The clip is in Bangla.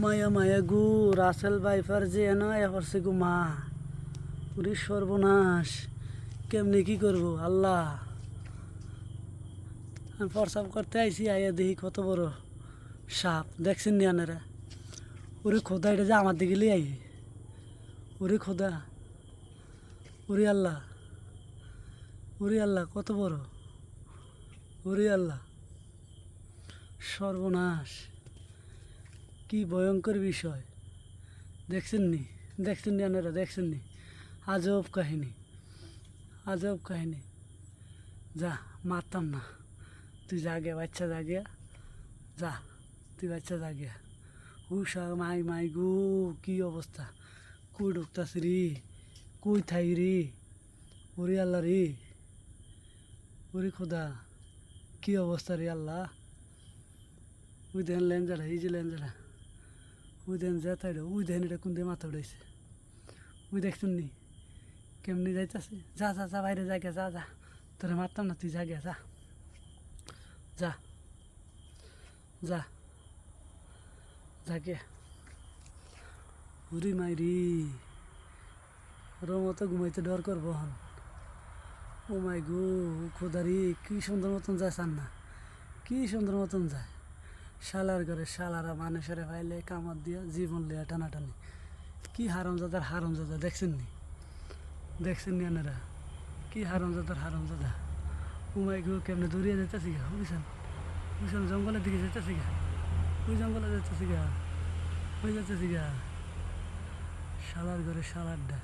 মায়া মায়া গু, রাসেল বাইফার যে এন এফারছে গু মা। পুরি সর্বনাশ, কেমনি কি করব? আল্লাহ। আমি প্রসাব করতে আইছি আইয়া দেখি কত বড় সাপ। দেখছেন নি আনারা ওরে খোদা, এটা যে আমার দিকে আই ওরে খোদা। ওরে আল্লাহ। ওরে আল্লাহ, কত বড়। ওরে আল্লাহ। সর্বনাশ। কি ভয়ঙ্কর বিষয়। দেখছেন নি? দেখছেন নি আপনারা? দেখছেন নি? আজব কাহিনী। আজব কাহিনী। যা, মারতাম না। তুই জাগে, বাচ্চা জাগিয়া যা, তুই বাচ্চা জাগিয়া হুসা মাই মাই গো, কি অবস্থা? কই ঢুকতাস রে? কই থাই রে? ওরে আল্লাহ রে। ওরে খোদা, কি অবস্থা রে আল্লাহ? ওই দেন লেঞ্জারা এই যে লেঞ্জারা ওই দেন যেতাই ওই দেন এটা কোন দিয়ে মাথা উঠাইছে? ওই দেখছেন নি কেমনি যাইতাছে? যা যা যা, বাইরে জায়গা যা যা। তোরা মারতাম না, তুই জায়গা যা। যা। যা। জাগে উরি মাইরি। ওর মতো ঘুমাইতে ডর করব হন ও মাই গো, খোদারি, কি সুন্দর মতন যায় সান না কি সুন্দর মতন যায়। শালার ঘরে শালারা মানুষের ফাইলে কামড় দিয়া জীবন লিয়া টানাটানি। কি হারমজাদার হারমজাদা, দেখছেন নি? দেখছেন নি আনারা কি হারমজাদার হারমজাদা? উমাই গো, কেমনে দৌড়িয়ে যেতেছি গা? বুঝছেন? বুঝছেন? জঙ্গলের দিকে যেতেছি গা? ওই জঙ্গলে যেতেছি গা? ওই যেতেছি গা? শালার ঘরে শালার ডা